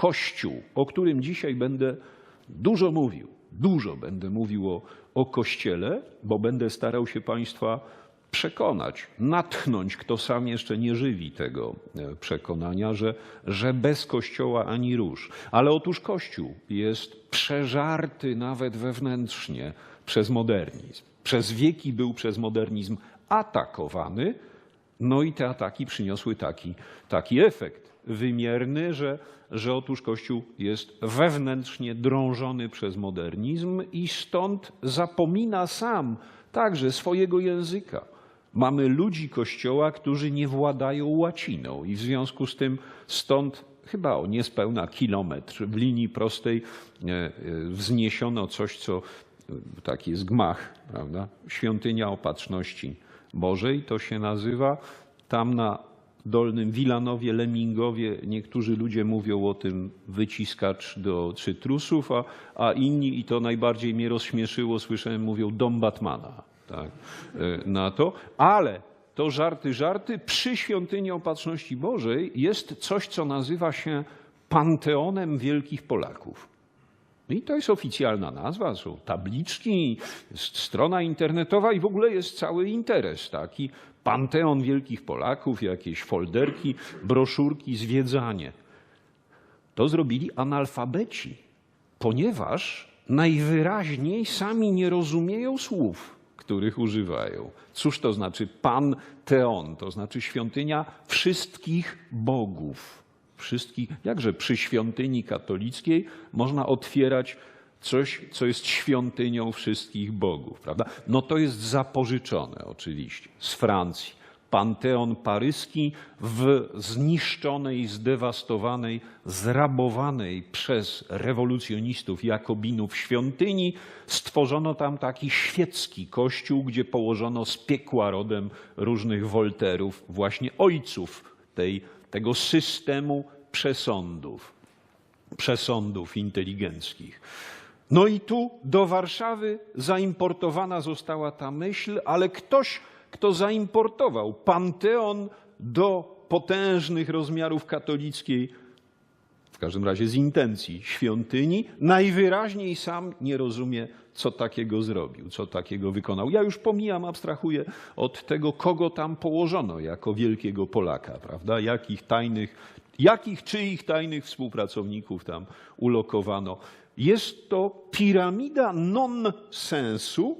Kościół, o którym dzisiaj będę dużo mówił. Dużo będę mówił o, o Kościele, bo będę starał się Państwa przekonać, natchnąć, kto sam jeszcze nie żywi tego e, przekonania, że, że bez Kościoła ani rusz. Ale otóż Kościół jest przeżarty nawet wewnętrznie przez modernizm. Przez wieki był przez modernizm atakowany, no i te ataki przyniosły taki, taki efekt wymierny, że, że otóż Kościół jest wewnętrznie drążony przez modernizm i stąd zapomina sam także swojego języka. Mamy ludzi Kościoła, którzy nie władają łaciną i w związku z tym stąd chyba o niespełna kilometr w linii prostej e, e, wzniesiono coś, co e, taki jest gmach, prawda? Świątynia Opatrzności Bożej to się nazywa. Tam na Dolnym Wilanowie, Lemingowie niektórzy ludzie mówią o tym wyciskacz do cytrusów, a, a inni, i to najbardziej mnie rozśmieszyło, słyszałem, mówią dom Batmana tak, e, na to. Ale to żarty, żarty. Przy Świątyni Opatrzności Bożej jest coś, co nazywa się Panteonem Wielkich Polaków. I to jest oficjalna nazwa, są tabliczki, jest strona internetowa i w ogóle jest cały interes taki. Panteon Wielkich Polaków, jakieś folderki, broszurki, zwiedzanie. To zrobili analfabeci, ponieważ najwyraźniej sami nie rozumieją słów, których używają. Cóż to znaczy panteon? To znaczy świątynia wszystkich bogów. Wszystkich, jakże przy świątyni katolickiej można otwierać coś, co jest świątynią wszystkich bogów, prawda? No to jest zapożyczone oczywiście z Francji. Panteon paryski w zniszczonej, zdewastowanej, zrabowanej przez rewolucjonistów jakobinów świątyni stworzono tam taki świecki kościół, gdzie położono z piekła rodem różnych wolterów, właśnie ojców tej, tego systemu przesądów, przesądów inteligenckich. No i tu do Warszawy zaimportowana została ta myśl, ale ktoś, kto zaimportował panteon do potężnych rozmiarów katolickiej, w każdym razie z intencji świątyni, najwyraźniej sam nie rozumie, co takiego zrobił, co takiego wykonał. Ja już pomijam, abstrahuję od tego, kogo tam położono jako wielkiego Polaka, prawda? Jakich tajnych, jakich czyich tajnych współpracowników tam ulokowano. Jest to piramida non-sensu,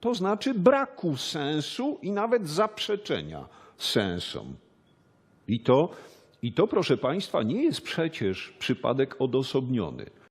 to znaczy braku sensu i nawet zaprzeczenia sensom. I to, I to, proszę Państwa, nie jest przecież przypadek odosobniony.